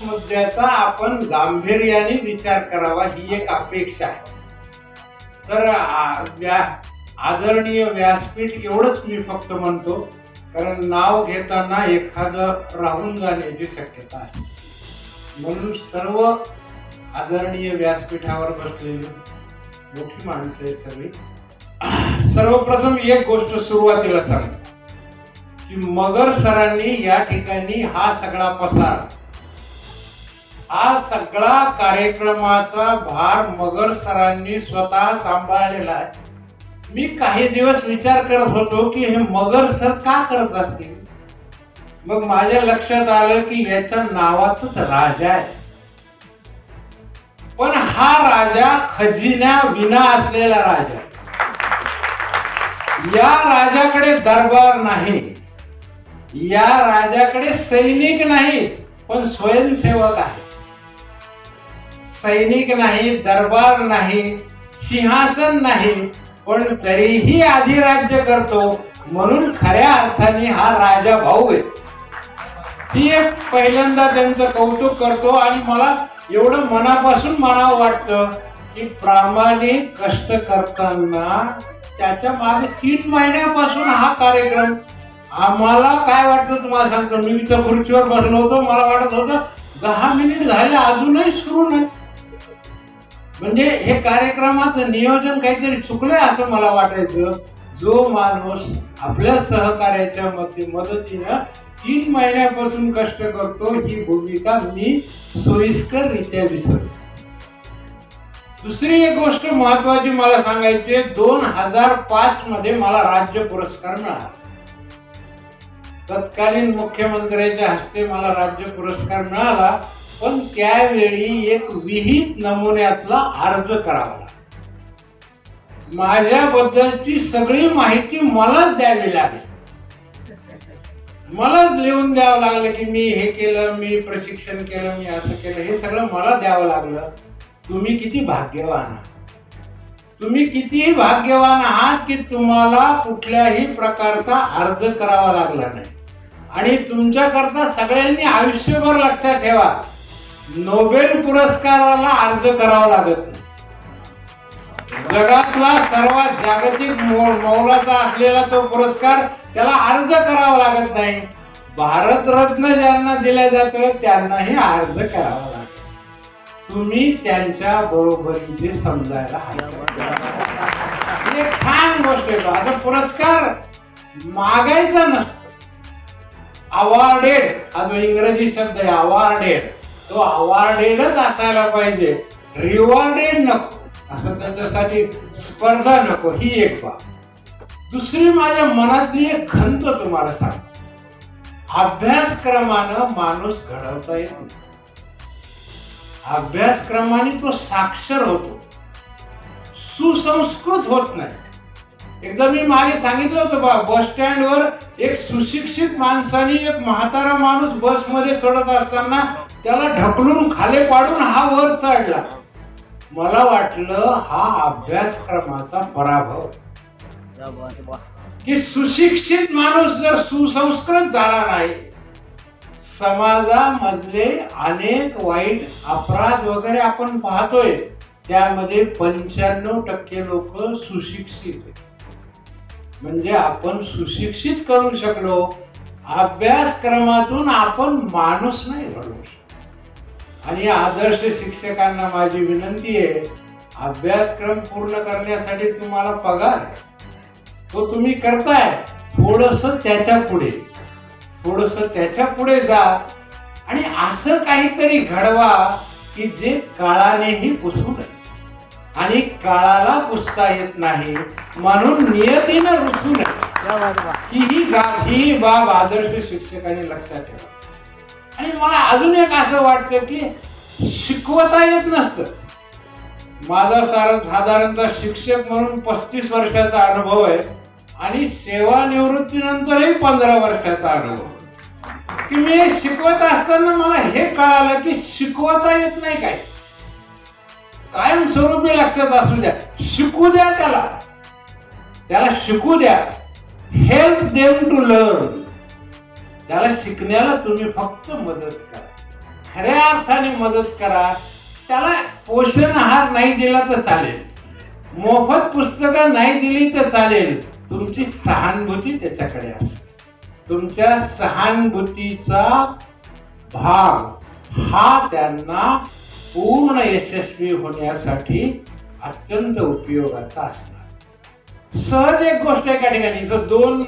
मुद्द्याचा आपण गांभीर्याने विचार करावा ही एक अपेक्षा आहे. तर व्या आदरणीय व्यासपीठ एवढंच मी फक्त म्हणतो कारण नाव घेताना एखादं राहून जाण्याची शक्यता असते. म्हणून सर्व आदरणीय व्यासपीठावर बसलेली मोठी माणसं आहेत सगळी. सर्वप्रथम एक गोष्ट सुरुवातीला सांगतो की मगर सरांनी या ठिकाणी हा सगळा पसार हा सगळा कार्यक्रमाचा भार मगर सरांनी स्वतः सांभाळलेला आहे. मी काही दिवस विचार करत होतो की हे मगर सर का करत असतील? मग माझ्या लक्षात आलं की याच्या नावातच राजा आहे. पण हा राजा खजिन्या विना असलेला राजा या राजाकडे दरबार नाही. या राजाकडे सैनिक नाही पण स्वयंसेवक आहे. सैनिक नाही दरबार नाही सिंहासन नाही पण तरीही अधिराज्य करतो. म्हणून खऱ्या अर्थाने हा राजा भाऊ आहे. ती एक पहिल्यांदा त्यांचं कौतुक करतो आणि मला एवढं मनापासून म्हणावं वाटतं की प्रामाणिक कष्ट करताना त्याच्यामागे तीन महिन्यापासून हा कार्यक्रम. आम्हाला काय वाटतं तुम्हाला सांगतो? मी इथं खुर्चीवर बसलो होतो मला वाटत होतं दहा मिनिट झाले अजूनही सुरू नाही. म्हणजे हे कार्यक्रमाचं नियोजन काहीतरी चुकलंय असं मला वाटायचं. जो माणूस आपल्या सहकार्याच्या मध्ये मदतीनं तीन महिन्यापासून कष्ट करतो ही भूमिका मी सोयीस्कररित्या विसरतो दुसरी एक गोष्ट महत्वाची मला सांगायची दोन हजार पाच मध्ये मला राज्य पुरस्कार मिळाला. तत्कालीन मुख्यमंत्र्यांच्या हस्ते मला राज्य पुरस्कार मिळाला. पण त्यावेळी एक विहित नमुन्यातला अर्ज करावा लागला. माझ्याबद्दलची सगळी माहिती मलाच द्यावी लागली. मलाच लिहून द्यावं लागलं की मी हे केलं मी प्रशिक्षण केलं मी असं केलं. हे सगळं मला द्यावं लागलं. तुम्ही किती भाग्यवान आहात. तुम्ही कितीही भाग्यवान आहात की तुम्हाला कुठल्याही प्रकारचा अर्ज करावा लागला नाही. आणि तुमच्याकरता सगळ्यांनी आयुष्यभर लक्षात ठेवा. नोबेल पुरस्काराला अर्ज करावा लागत नाही. जगातला सर्वात जागतिक मौलाचा असलेला तो पुरस्कार त्याला अर्ज करावा लागत नाही. भारतरत्न ज्यांना दिल्या जातं त्यांनाही अर्ज करावा लागतो. तुम्ही त्यांच्या बरोबरीचे समजायला हरकत एक छान गोष्ट आहे. असा पुरस्कार मागायचा नसतो. अवॉर्डेड हा जो इंग्रजी शब्द आहे अवॉर्डेड तो अवॉर्डेडच असायला पाहिजे. रिवॉर्डेड नको. असं त्याच्यासाठी स्पर्धा नको. ही एक बाब. दुसरी माझ्या मनातली एक खंत तुम्हाला सांग अभ्यासक्रमानं माणूस घडवता येत नाही. अभ्यासक्रमाने तो साक्षर होतो. सुसंस्कृत होत नाही. एकदा मी मागे सांगितलं होतं बा बस स्टँडवर एक सुशिक्षित माणसाने एक म्हातारा माणूस बसमध्ये चढत असताना त्याला ढकलून खाली पाडून हा वर चढला. मला वाटलं हा अभ्यासक्रमाचा पराभव. की सुशिक्षित माणूस जर सुसंस्कृत झाला नाही समाजामधले अनेक वाईट अपराध वगैरे आपण पाहतोय त्यामध्ये पंच्याण्णव टक्के लोक सुशिक्षित म्हणजे आपण सुशिक्षित करू शकलो अभ्यासक्रमातून आपण माणूस नाही घडवू शकतो आणि आदर्श शिक्षकांना माझी विनंती आहे अभ्यासक्रम पूर्ण करण्यासाठी तुम्हाला पगार आहे. तो तुम्ही करताय. थोडस त्याच्या पुढे. थोडस त्याच्या पुढे जा. आणि असं काहीतरी घडवा की जे काळानेही पुसू नये. आणि काळाला पुसता येत नाही म्हणून नियतीनं रुसू नये. ही ही गा- ही बाब आदर्श शिक्षकाने लक्षात ठेवा. आणि मला अजून एक असं वाटतं की शिकवता येत नसतं. माझा सारा साधारणतः शिक्षक म्हणून पस्तीस वर्षाचा अनुभव आहे आणि सेवानिवृत्तीनंतरही पंधरा वर्षाचा अनुभव की मी शिकवत असताना मला हे कळालं की शिकवता येत नाही काय कायमस्वरूपी लक्षात असू द्या शिकू द्या त्याला. त्याला शिकू द्या. हेल्प देम टू लर्न त्याला शिकण्याला तुम्ही फक्त मदत करा. खऱ्या अर्थाने मदत करा. त्याला पोषण आहार नाही दिला तर चालेल. मोफत पुस्तकं नाही दिली तर चालेल. तुमची सहानुभूती त्याच्याकडे असेल तुमच्या सहानुभूतीचा भाग हा त्यांना पूर्ण यशस्वी होण्यासाठी अत्यंत उपयोगाचा असणार. सहज एक गोष्ट एका ठिकाणी जर दोन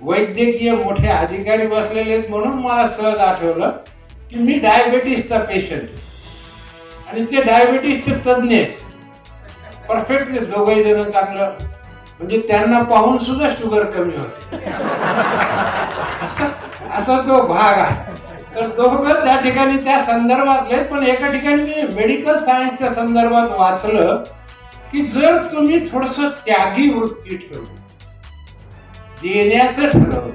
वैद्यकीय मोठे अधिकारी बसलेले आहेत म्हणून मला सहज आठवलं की मी डायबेटीसचा पेशंट आणि ते डायबेटीसचे तज्ज्ञ आहेत. परफेक्ट दोघही जण चांगलं. म्हणजे त्यांना पाहून सुद्धा शुगर कमी होते. असा असा तो भाग आहे. तर दोघं त्या ठिकाणी त्या संदर्भातले पण एका ठिकाणी मी मेडिकल सायन्सच्या संदर्भात वाचलं की जर तुम्ही थोडस त्यागी वृत्ती ठेवली देण्याचं ठरवलं.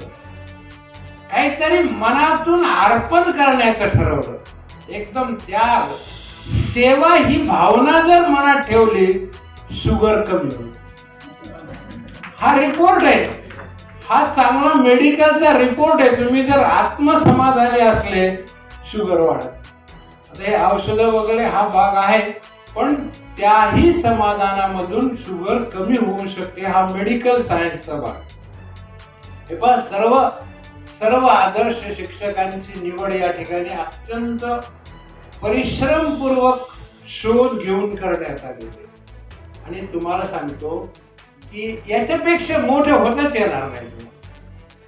काहीतरी मनातून अर्पण करण्याचं ठरवलं. एकदम त्याग. सेवा ही भावना जर मनात ठेवली शुगर कमी होईल. हा रिपोर्ट आहे. हा चांगला मेडिकलचा रिपोर्ट आहे. तुम्ही जर आत्मसमाधानी असले शुगर वाढत आता हे औषधं वगैरे हा भाग आहे पण त्याही समाधानामधून शुगर कमी होऊ शकते. हा मेडिकल सायन्सचा भाग. हे पण सर्व सर्व आदर्श शिक्षकांची निवड या ठिकाणी अत्यंत परिश्रमपूर्वक शोध घेऊन करण्यात आलेली आणि तुम्हाला सांगतो की याच्यापेक्षा मोठे होतच येणार नाही.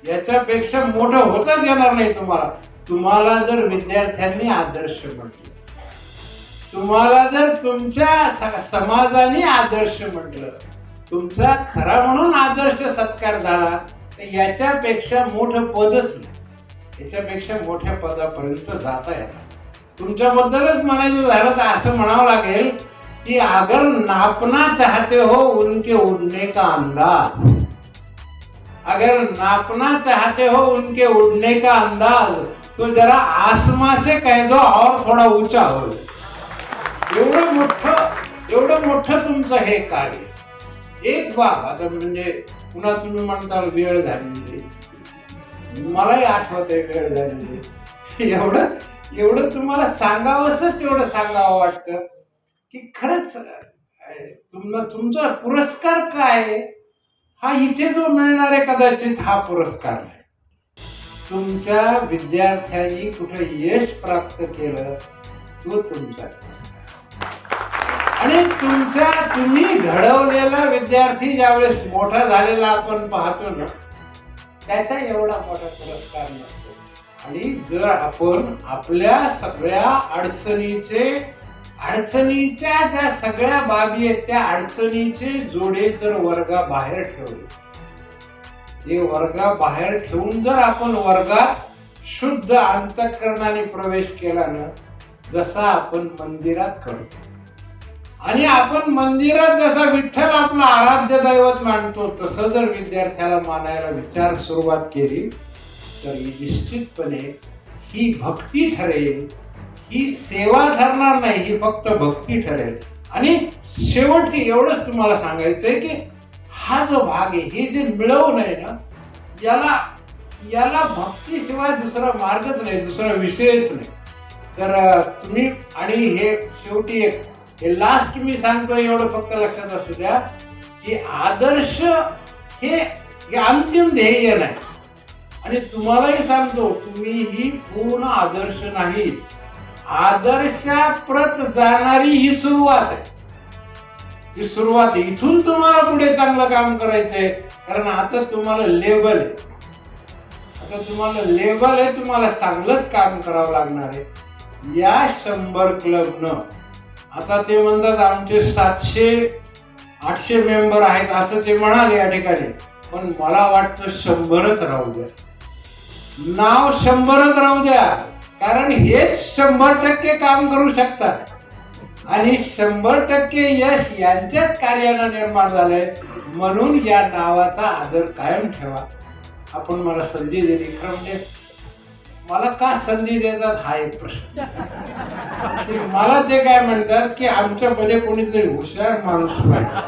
याच्यापेक्षा मोठं होताच येणार नाही तुम्हाला. तुम्हाला जर विद्यार्थ्यांनी आदर्श म्हटलं तुम्हाला जर तुमच्या स- समाजाने आदर्श म्हटलं तुमचा खरा म्हणून आदर्श सत्कार झाला तर याच्यापेक्षा मोठं पदच नाही. याच्यापेक्षा मोठ्या पदापर्यंत जाता येतात तुमच्याबद्दलच म्हणायचं झालं तर असं म्हणावं लागेल की अगर नापना चाहते हो उनके उड़ने का अंदाज. अगर नापना चाहते हो उनके उड़ने का अंदाज तो जरा आसमा से कह दो और थोडा ऊंचा हो. एवढं मोठं एवढं मोठं तुमचं हे कार्य. एक बाब आता म्हणजे पुन्हा तुम्ही म्हणता वेळ झालेली. मलाही आठवत आहे वेळ झालेली. एवढं एवढं तुम्हाला सांगावंसच एवढं सांगावं वाटतं की खरंच अं, तुम तुमचा पुरस्कार काय आहे? हा इथे जो मिळणार आहे कदाचित हा पुरस्कार आहे तुमच्या विद्यार्थ्यांनी कुठे यश प्राप्त केलं तो तुमचा आणि तुमच्या तुम्ही घडवलेला विद्यार्थी ज्यावेळेस मोठा झालेला आपण पाहतो ना त्याचा एवढा मोठा पुरस्कार नसतो. आणि जर आपण आपल्या सगळ्या अडचणीचे अडचणीच्या ज्या सगळ्या बाबी आहेत त्या अडचणीचे जोडे जर वर्गा बाहेर ठेवले. ते वर्गा बाहेर ठेवून जर आपण वर्गात शुद्ध अंतःकरणाने प्रवेश केला ना जसा आपण मंदिरात करतो. आणि आपण मंदिरात जसा विठ्ठल आपलं आराध्य दैवत मानतो तसं जर विद्यार्थ्याला मानायला विचार सुरुवात केली तर निश्चितपणे ही भक्ती ठरेल ही सेवा ठरणार नाही ही फक्त भक्ती ठरेल. आणि शेवटची एवढंच तुम्हाला सांगायचं आहे की हा जो भाग आहे हे जे मिळवून आहे ना याला याला भक्तीशिवाय दुसरा मार्गच नाही दुसरा विषयच नाही. तर तुम्ही आणि हे शेवटी एक हे लास्ट मी सांगतोय एवढं फक्त लक्षात असू द्या की आदर्श हे अंतिम ध्येय नाही. आणि तुम्हालाही सांगतो तुम्ही ही पूर्ण आदर्श नाही. आदर्शाप्रत जाणारी ही सुरुवात आहे. ही सुरुवात आहे. इथून तुम्हाला पुढे चांगलं काम करायचंय कारण आता तुम्हाला लेबल आहे. आता तुम्हाला लेबल आहे तुम्हाला चांगलंच काम करावं लागणार आहे. या शंभर क्लबनं आता ते म्हणतात आमचे सातशे आठशे मेंबर आहेत असं ते म्हणाले या ठिकाणी. पण मला वाटतं शंभरच राहू द्या. नाव शंभरच राहू द्या. कारण हेच शंभर टक्के काम करू शकतात. आणि शंभर टक्के यश यांच्याच कार्यानं निर्माण झालंय. म्हणून या नावाचा आदर कायम ठेवा. आपण मला संधी दिली. खरं म्हणजे मला का संधी देतात? हा एक प्रश्न. की मला ते काय म्हणतात की आमच्यामध्ये कोणीतरी हुशार माणूस पाहिजे.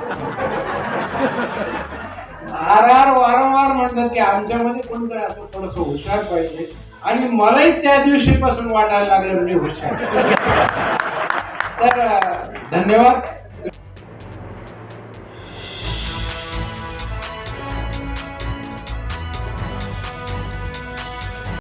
आर आर वारंवार म्हणतात की आमच्यामध्ये कोणीतरी असं थोडस हुशार पाहिजे. आणि मलाही त्या दिवशीपासून वाटायला लागलं म्हणजे हुशार. तर धन्यवाद.